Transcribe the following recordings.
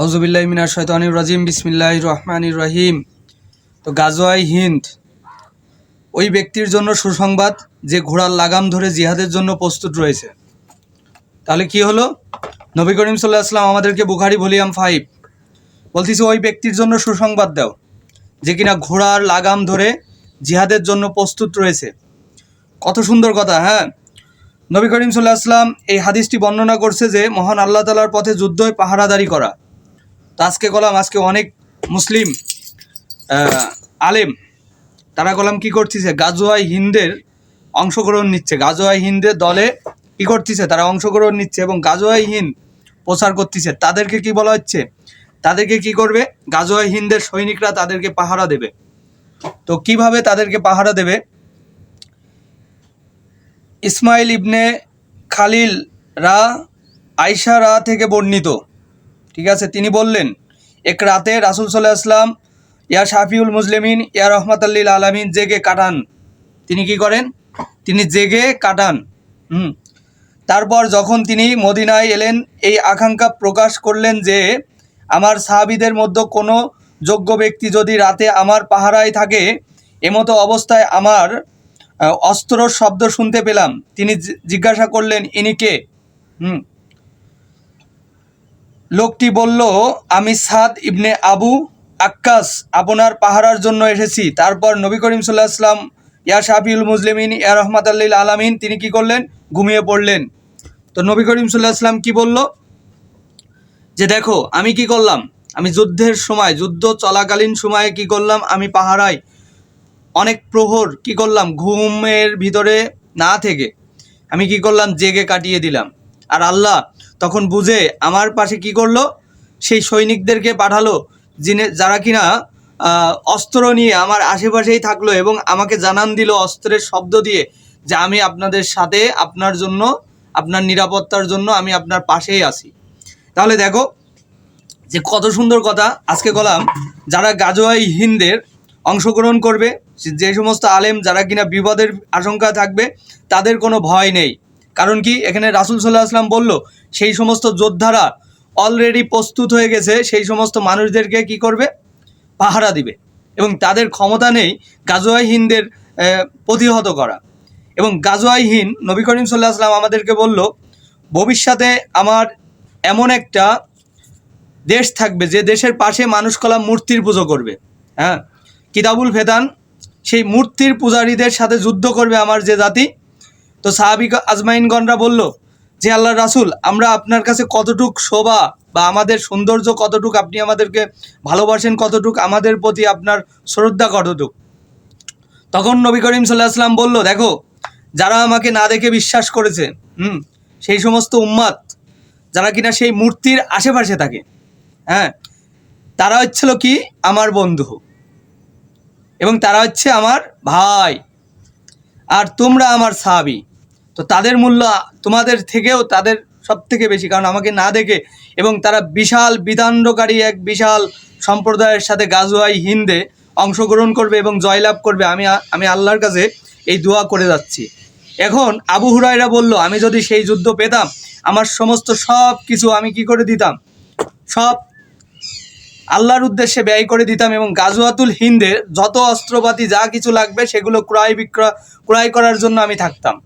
আউজুবিল্লাহ মিনার শৈতানির রাজিম বিসমিল্লাহ রহমানির রহিম। তো গাজোয়াই হিন্দ, ওই ব্যক্তির জন্য সুসংবাদ যে ঘোড়ার লাগাম ধরে জিহাদের জন্য প্রস্তুত রয়েছে। তাহলে কি হলো? নবী করিম সাল্লাহ আসলাম আমাদেরকে বুখারি ভলিউম ফাইভ বলতেছে, ওই ব্যক্তির জন্য সুসংবাদ দাও যে কিনা ঘোড়ার লাগাম ধরে জিহাদের জন্য প্রস্তুত রয়েছে। কত সুন্দর কথা হ্যাঁ? নবী করিম সাল্লাহ আসলাম এই হাদিসটি বর্ণনা করছে যে, মহান আল্লাহ তালার পথে যুদ্ধই পাহারাদারি করা। তো আজকে কলাম আজকে অনেক মুসলিম আলেম, তারা কলাম কি করতেছে? গাজোয়াই হিন্দের অংশগ্রহণ নিচ্ছে। গাজোয়াই হিন্দের দলে কি করতেছে? তারা অংশগ্রহণ নিচ্ছে এবং গাজোয়াই হিন্দ প্রচার করতেছে। তাদেরকে কি বলা হচ্ছে? তাদেরকে কি করবে? গাজোয়াই হিন্দের সৈনিকরা তাদেরকে পাহারা দেবে। তো কীভাবে তাদেরকে পাহারা দেবে? ইসমাইল ইবনে খালিল রা আয়সা রা থেকে বর্ণিত। ঠিক আছে? তিনি বললেন এক রাতে রাসুল সাল্লাহ আসলাম ইয়া শাফিউল মুসলিমিন ইয়া রহমতাল্লিল আলমিন জেগে কাটান। তিনি কি করেন? তিনি জেগে কাটান। হুম। তারপর যখন তিনি মদিনায় এলেন এই আকাঙ্ক্ষা প্রকাশ করলেন যে আমার সাহাবিদের মধ্যে কোনো যোগ্য ব্যক্তি যদি রাতে আমার পাহারায় থাকে এমতো অবস্থায় আমার আহ, অস্ত্রর শব্দ শুনতে পেলাম। তিনি জিজ্ঞাসা করলেন ইনি কে? হুম। লোকটি বলল, আমি সাদ ইবনে আবু আক্কাস, আপনার পাহারার জন্য এসেছি। তারপর নবী করিম সাল্লাহ আসলাম ইয়া শাফিউল মুসলিমিন, ইয়া রহমাত আল্লিল আলামিন তিনি কি করলেন? ঘুমিয়ে পড়লেন। তো নবী করিম সাল্লাহ আসলাম কি বলল? যে দেখো, আমি কি করলাম? আমি যুদ্ধের সময়, যুদ্ধ চলাকালীন সময়ে কি করলাম? আমি পাহারায় অনেক প্রহর কি করলাম? ঘুমের ভিতরে না থেকে। আমি কি করলাম? জেগে কাটিয়ে দিলাম। আর আল্লাহ তখন বুঝে আমার পাশে কি করল? সেই সৈনিকদেরকে পাঠালো, যিনি যারা কিনা অস্ত্র নিয়ে আমার আশেপাশেই থাকল এবং আমাকে জানান দিল অস্ত্রের শব্দ দিয়ে যে আমি আপনাদের সাথে, আপনার জন্য, আপনার নিরাপত্তার জন্য আমি আপনার পাশেই আছি। তাহলে দেখো যে কত সুন্দর কথা আজকে গলাম যারা গাজোয়াই হিন্দের অংশগ্রহণ করবে, যে সমস্ত আলেম যারা কিনা বিপদের আশঙ্কা থাকবে, তাদের কোনো ভয় নেই। কারণ কি? এখানে রাসুল সাল্লাহ আসলাম বলল সেই সমস্ত যোদ্ধারা অলরেডি প্রস্তুত হয়ে গেছে সেই সমস্ত মানুষদেরকে কি করবে? পাহারা দিবে এবং তাদের ক্ষমতা নেই গাজোয়াই হিন্দের আহ, প্রতিহত করা। এবং গাজোয়াই হিন্দ নবী করিম সাল্লাহ আসলাম আমাদেরকে বলল ভবিষ্যতে আমার এমন একটা দেশ থাকবে যে দেশের পাশে মানুষ কলা মূর্তির পুজো করবে। হ্যাঁ? কিতাবুল ফেদান সেই মূর্তির পূজারীদের সাথে যুদ্ধ করবে আমার যে জাতি তো সাহাবিক আজমাইনগণরা বলল যে আল্লাহ রাসুল, আমরা আপনার কাছে কতটুক শোভা বা আমাদের সৌন্দর্য কতটুক আপনি আমাদেরকে ভালোবাসেন, কতটুক আমাদের প্রতি আপনার শ্রদ্ধা কতটুক? তখন নবী করিম সাল্লাহ আসলাম বলল, দেখো, যারা আমাকে না দেখে বিশ্বাস করেছে, হুম, সেই সমস্ত উম্মাদ যারা কিনা সেই মূর্তির আশেপাশে থাকে হ্যাঁ তারা হচ্ছিল কি? আমার বন্ধু এবং তারা হচ্ছে আমার ভাই। আর তোমরা আমার সাহাবি। তো তাদের মূল্য তোমাদের থেকেও তাদের সব থেকে বেশি, কারণ আমাকে না দেখে এবং তারা বিশাল বিতাণ্ডকারী এক বিশাল সম্প্রদায়ের সাথে গাজুয়াই হিন্দে অংশগ্রহণ করবে এবং জয়লাভ করবে। আমি আমি আল্লাহর কাছে এই দোয়া করে যাচ্ছি। এখন আবু হুরাইরা বলল, আমি যদি সেই যুদ্ধ পেতাম, আমার সমস্ত সব কিছু আমি কি করে দিতাম? সব আল্লাহর উদ্দেশ্যে ব্যয় করে দিতাম এবং গাজুয়াতুল হিন্দের যত অস্ত্রপাতি যা কিছু লাগবে সেগুলো ক্রয় বিক্রয়, ক্রয় করার জন্য আমি থাকতাম।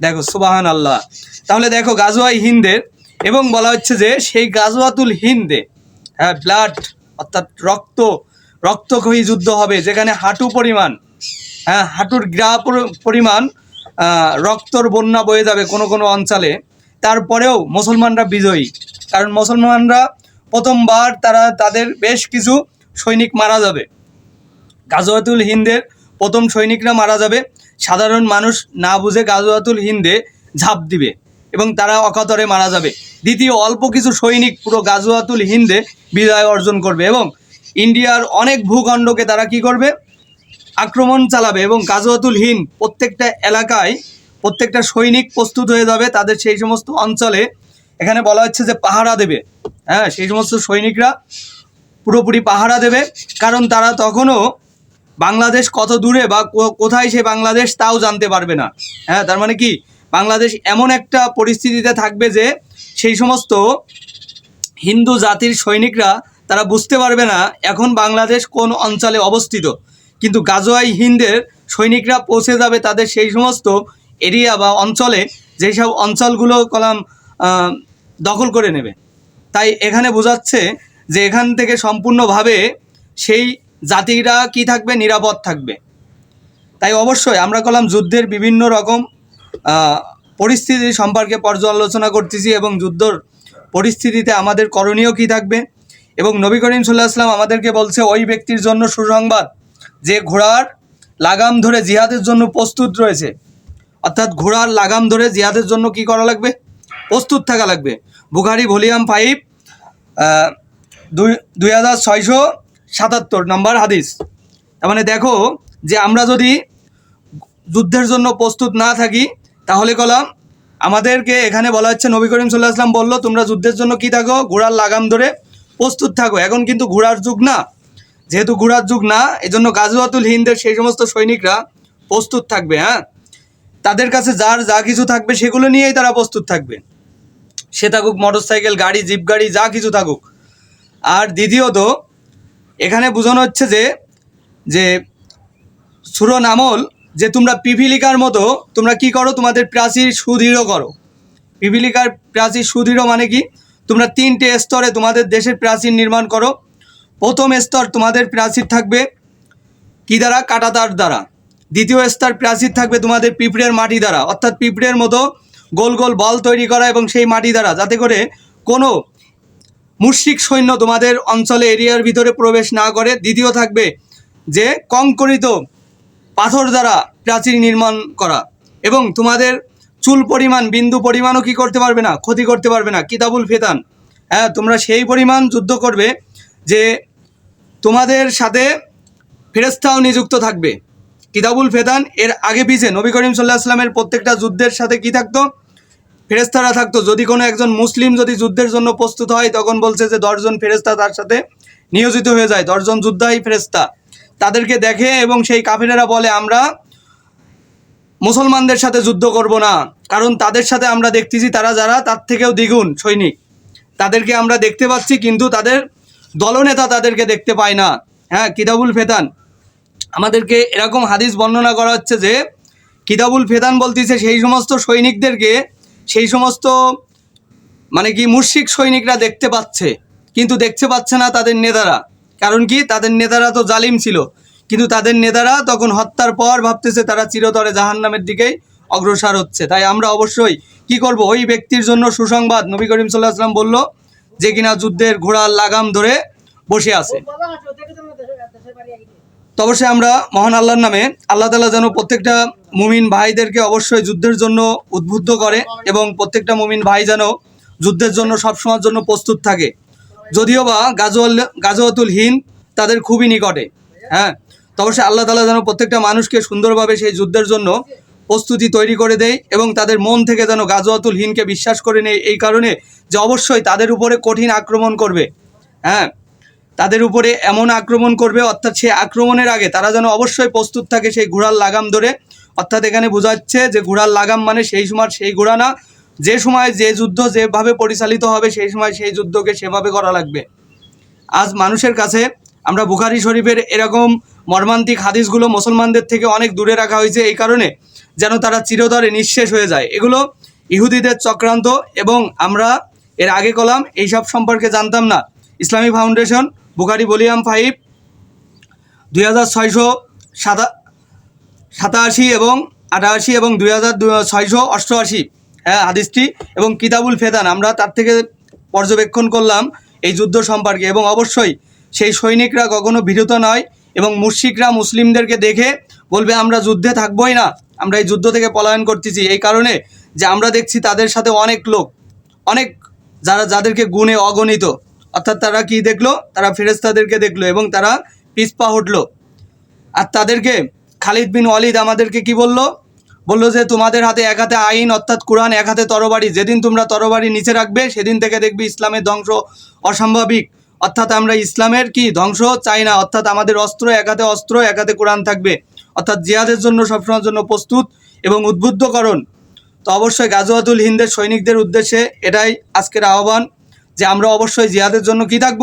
দেখো সুবাহান আল্লাহ তাহলে দেখো গাজোয়াই হিন্দের, এবং বলা হচ্ছে যে সেই গাজওয়াতুল হিন্দে হ্যাঁ ব্লাড, অর্থাৎ রক্ত রক্তক্ষয়ী যুদ্ধ হবে, যেখানে হাঁটু পরিমাণ হ্যাঁ হাঁটুর গ্রা পরিমাণ রক্তর বন্যা বয়ে যাবে কোনো কোনো অঞ্চলে। তারপরেও মুসলমানরা বিজয়ী, কারণ মুসলমানরা প্রথমবার তারা, তাদের বেশ কিছু সৈনিক মারা যাবে। গাজওয়াতুল হিন্দের প্রথম সৈনিকরা মারা যাবে সাধারণ মানুষ না বুঝে গাজওয়াতুল হিন্দে ঝাঁপ দিবে এবং তারা অকাতরে মারা যাবে। দ্বিতীয়, অল্প কিছু সৈনিক পুরো গাজওয়াতুল হিন্দে বিজয় অর্জন করবে এবং ইন্ডিয়ার অনেক ভূখণ্ডকে তারা কি করবে? আক্রমণ চালাবে এবং গাজওয়াতুল হিন্দ প্রত্যেকটা এলাকায় প্রত্যেকটা সৈনিক প্রস্তুত হয়ে যাবে তাদের সেই সমস্ত অঞ্চলে। এখানে বলা হচ্ছে যে পাহারা দেবে। হ্যাঁ সেই সমস্ত সৈনিকরা পুরোপুরি পাহারা দেবে। কারণ তারা তখনও বাংলাদেশ কত দূরে বা কোথায় সে বাংলাদেশ তাও জানতে পারবে না। হ্যাঁ তার মানে কি? বাংলাদেশ এমন একটা পরিস্থিতিতে থাকবে যে সেই সমস্ত হিন্দু জাতির সৈনিকরা তারা বুঝতে পারবে না এখন বাংলাদেশ কোন অঞ্চলে অবস্থিত। কিন্তু গাজোয়াই হিন্দের সৈনিকরা পৌঁছে যাবে তাদের সেই সমস্ত এরিয়া বা অঞ্চলে যেই সব অঞ্চলগুলো কলাম দখল করে নেবে। তাই এখানে বোঝাচ্ছে যে এখান থেকে সম্পূর্ণভাবে সেই জাতিরা কি থাকবে? নিরাপদ থাকবে। তাই অবশ্যই আমরা কলাম যুদ্ধের বিভিন্ন রকম পরিস্থিতি সম্পর্কে পর্যালোচনা করতেছি এবং যুদ্ধর পরিস্থিতিতে আমাদের করণীয় কি থাকবে? এবং নবী করিম সাল্লাহ আসলাম আমাদেরকে বলছে, ওই ব্যক্তির জন্য সুসংবাদ, যে ঘোড়ার লাগাম ধরে জিহাদের জন্য প্রস্তুত রয়েছে। অর্থাৎ ঘোড়ার লাগাম ধরে জিহাদের জন্য কি করা লাগবে? প্রস্তুত থাকা লাগবে। বুখারি ভলিউম ফাইভ দুই দুই হাজার ছয়শো সাতাত্তর নম্বর হাদিস। তার মানে দেখো যে আমরা যদি যুদ্ধের জন্য প্রস্তুত না থাকি, তাহলে কলাম আমাদেরকে এখানে বলা হচ্ছে, নবী করিম সাল্লাহ আসলাম বলল, তোমরা যুদ্ধের জন্য কি থাকো? ঘোড়ার লাগাম ধরে প্রস্তুত থাকো। এখন কিন্তু ঘোড়ার যুগ না। যেহেতু ঘোড়ার যুগ না, এজন্য গাজওয়াতুল হিন্দের সেই সমস্ত সৈনিকরা প্রস্তুত থাকবে হ্যাঁ? তাদের কাছে যার যা কিছু থাকবে, সেগুলো নিয়েই তারা প্রস্তুত থাকবে। সে থাকুক মোটরসাইকেল, গাড়ি, জিপ, গাড়ি, যা কিছু থাকুক। আর দ্বিতীয়ত এখানে বোঝানো হচ্ছে যে যে সুর নামল যে তোমরা পিভিলিকার মতো, তোমরা কি করো? তোমাদের প্রাচীর সুদৃঢ় করো। পিভিলিকার প্রাচীর সুদৃঢ় মানে কি? তোমরা তিনটে স্তরে তোমাদের দেশের প্রাচীর নির্মাণ করো। প্রথম স্তর তোমাদের প্রাচীর থাকবে কি দ্বারা? কাটাতার দ্বারা। দ্বিতীয় স্তর প্রাচীর থাকবে তোমাদের পিঁপড়ের মাটি দ্বারা। অর্থাৎ পিঁপড়ের মতো গোল গোল বল তৈরি করা এবং সেই মাটি দ্বারা, যাতে করে কোনো মুশরিক সৈন্য তোমাদের অঞ্চলে এরিয়ার ভিতরে প্রবেশ না করে, দ্বিতীয় থাকবে যে কংকরিত পাথর দ্বারা প্রাচীর নির্মাণ করা এবং তোমাদের চুল পরিমাণ, বিন্দু পরিমাণও কি করতে পারবে না? ক্ষতি করতে পারবে না। কিতাবুল ফেতান। হ্যাঁ তোমরা সেই পরিমাণ যুদ্ধ করবে যে তোমাদের সাথে ফেরেস্তাও নিযুক্ত থাকবে। কিতাবুল ফেতান এর আগে পিছে নবী করিম সাল্লাহ আসলামের প্রত্যেকটা যুদ্ধের সাথে কি থাকতো? ফেরেস্তারা থাকতো। যদি কোনো একজন মুসলিম যদি যুদ্ধের জন্য প্রস্তুত হয়, তখন বলছে যে দশজন ফেরেস্তা তার সাথে নিয়োজিত হয়ে যায়। দশজন যোদ্ধাই ফেরেস্তা তাদেরকে দেখে এবং সেই কাফিরেরা বলে, আমরা মুসলমানদের সাথে যুদ্ধ করব না। কারণ তাদের সাথে আমরা দেখতেছি তারা যারা তার থেকেও দ্বিগুণ সৈনিক। তাদেরকে আমরা দেখতে পাচ্ছি, কিন্তু তাদের দলনেতা তাদেরকে দেখতে পায় না। হ্যাঁ কিতাবুল ফেতান। আমাদেরকে এরকম হাদিস বর্ণনা করা হচ্ছে যে, কিতাবুল ফেদান বলতেছে, সেই সমস্ত সৈনিকদেরকে সেই সমস্ত মানে কি মুশরিক সৈনিকরা দেখতে পাচ্ছে, কিন্তু দেখতে পাচ্ছে না তাদের নেতারা। কারণ কি? তাদের নেতারা তো জালিম ছিল। কিন্তু তাদের নেতারা তখন হত্যার পর ভাবতেছে তারা চিরতরে জাহান্নামের দিকেই অগ্রসর হচ্ছে। তাই আমরা অবশ্যই কি করব? ওই ব্যক্তির জন্য সুসংবাদ নবী করিম সাল্লাহ আসলাম বলল যে কিনা যুদ্ধের ঘোড়ার লাগাম ধরে বসে আছে। তো অবশ্যই আমরা মহান আল্লাহর নামে আল্লাহ তালা যেন প্রত্যেকটা মুমিন ভাইদেরকে অবশ্যই যুদ্ধের জন্য উদ্বুদ্ধ করে এবং প্রত্যেকটা মুমিন ভাই যেন যুদ্ধের জন্য সবসময়ের জন্য প্রস্তুত থাকে। যদিও বা গাজওয়াল, গাজওয়াতুল হিন্দ তাদের খুবই নিকটে হ্যাঁ? তো অবশ্যই আল্লাহ তালা যেন প্রত্যেকটা মানুষকে সুন্দরভাবে সেই যুদ্ধের জন্য প্রস্তুতি তৈরি করে দেয় এবং তাদের মন থেকে যেন গাজওয়াতুল হিন্দকে বিশ্বাস করে নেয়। এই কারণে যে অবশ্যই তাদের উপরে কঠিন আক্রমণ করবে হ্যাঁ? তাদের উপরে এমন আক্রমণ করবে, অর্থাৎ সে আক্রমণের আগে তারা যেন অবশ্যই প্রস্তুত থাকে সেই ঘোড়ার লাগাম ধরে। অর্থাৎ এখানে বোঝাচ্ছে যে ঘোড়ার লাগাম মানে সেই সময় সেই ঘোড়া না, যে সময় যে যুদ্ধ যেভাবে পরিচালিত হবে সেই সময় সেই যুদ্ধকে সেভাবে করা লাগবে। আজ মানুষের কাছে আমরা বুখারি শরীফের এরকম মর্মান্তিক হাদিসগুলো মুসলমানদের থেকে অনেক দূরে রাখা হয়েছে এই কারণে যেন তারা চিরতরে নিঃশেষ হয়ে যায়। এগুলো ইহুদিদের চক্রান্ত এবং আমরা এর আগে কলাম, এইসব সম্পর্কে জানতাম না। ইসলামী ফাউন্ডেশন বুখারি ভলিউম ফাইভ, দুই হাজার ছয়শো সাতা, সাতাশি এবং আটাশি এবং দুই হাজার ছয়শো অষ্টআশি হ্যাঁ হাদিসটি এবং কিতাবুল ফেদান। আমরা তার থেকে পর্যবেক্ষণ করলাম এই যুদ্ধ সম্পর্কে এবং অবশ্যই সেই সৈনিকরা কখনো বিরত নয় এবং মুশিকরা মুসলিমদেরকে দেখে বলবে, আমরা যুদ্ধে থাকবোই না, আমরা এই যুদ্ধ থেকে পলায়ন করতেছি। এই কারণে যে আমরা দেখছি তাদের সাথে অনেক লোক, অনেক যারা যাদেরকে গুণে অগণিত অর্থাৎ তারা কি দেখল? তারা ফেরেস্তাদেরকে দেখল এবং তারা পিছপা উঠল আর তাদেরকে খালিদ বিন ওয়ালিদ আমাদেরকে কি বলল? বলল যে, তোমাদের হাতে এক হাতে আইন, অর্থাৎ কোরআন, এক হাতে তরবারি। যেদিন তোমরা তরবারি নিচে রাখবে, সেদিন থেকে দেখবে ইসলামের ধ্বংস অসম্ভাবিক। অর্থাৎ আমরা ইসলামের কি, ধ্বংস চাই না। অর্থাৎ আমাদের অস্ত্র এক হাতে অস্ত্র, এক হাতে কোরআন থাকবে। অর্থাৎ জিহাদের জন্য, সবসময়ের জন্য প্রস্তুত এবং উদ্বুদ্ধকরণ। তো অবশ্যই গাজওয়াতুল হিন্দের সৈনিকদের উদ্দেশ্যে এটাই আজকের আহ্বান। যে আমরা অবশ্যই জিহাদের জন্য কি থাকব?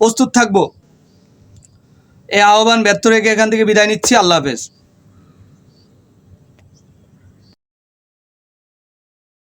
প্রস্তুত থাকব। এ আহ্বান ব্যর্থ রেখে এখান থেকে বিদায় নিচ্ছি। আল্লাহ হাফেজ।